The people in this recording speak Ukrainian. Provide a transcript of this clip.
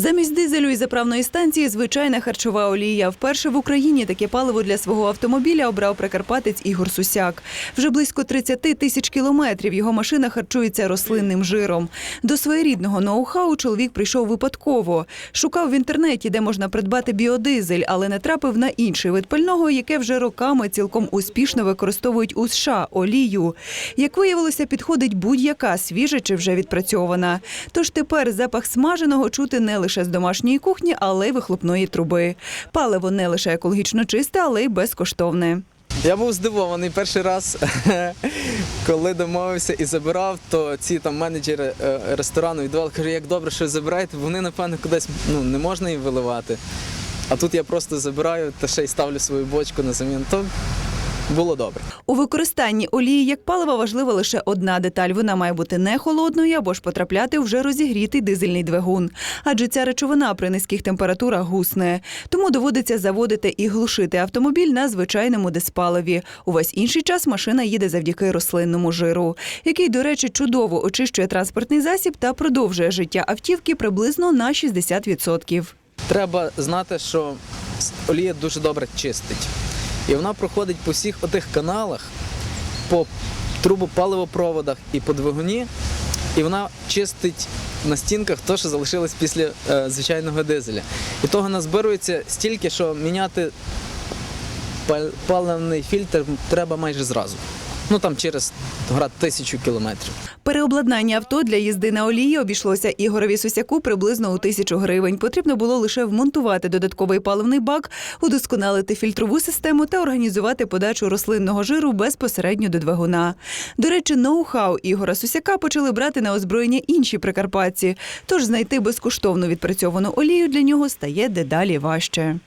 Замість дизелю і заправної станції звичайна харчова олія. Вперше в Україні таке паливо для свого автомобіля обрав прикарпатець Ігор Сусяк. Вже близько 30 тисяч кілометрів його машина харчується рослинним жиром. До своєрідного ноу-хау чоловік прийшов випадково. Шукав в інтернеті, де можна придбати біодизель, але натрапив на інший вид пального, яке вже роками цілком успішно використовують у США олію. Як виявилося, підходить будь-яка свіжа чи вже відпрацьована. Тож тепер запах смаженого чути не лише з домашньої кухні, але й вихлопної труби. Паливо не лише екологічно чисте, але й безкоштовне. Я був здивований перший раз, коли домовився і забирав, то ці там менеджери е, ресторану віддавали, каже, як добре, що забираєте, вони, напевно, кудись ну, не можна їм виливати. А тут я просто забираю та ще й ставлю свою бочку на замін. То було добре. У використанні олії як палива важлива лише одна деталь. Вона має бути не холодною або ж потрапляти в вже розігрітий дизельний двигун. Адже ця речовина при низьких температурах гусне. Тому доводиться заводити і глушити автомобіль на звичайному диспаливі. Увесь інший час машина їде завдяки рослинному жиру, який, до речі, чудово очищує транспортний засіб та продовжує життя автівки приблизно на 60%. Треба знати, що олія дуже добре чистить. І вона проходить по всіх отих каналах, по трубопаливопроводах і по двигуні, і вона чистить на стінках те, що залишилось після е, звичайного дизеля. І того назбирується стільки, що міняти паливний фільтр треба майже зразу. Ну там через град тисячу кілометрів. Переобладнання авто для їзди на олії обійшлося Ігорові Сусяку приблизно у тисячу гривень. Потрібно було лише вмонтувати додатковий паливний бак, удосконалити фільтрову систему та організувати подачу рослинного жиру безпосередньо до двигуна. До речі, ноу-хау Ігора Сусяка почали брати на озброєння інші прикарпатці. Тож знайти безкоштовну відпрацьовану олію для нього стає дедалі важче.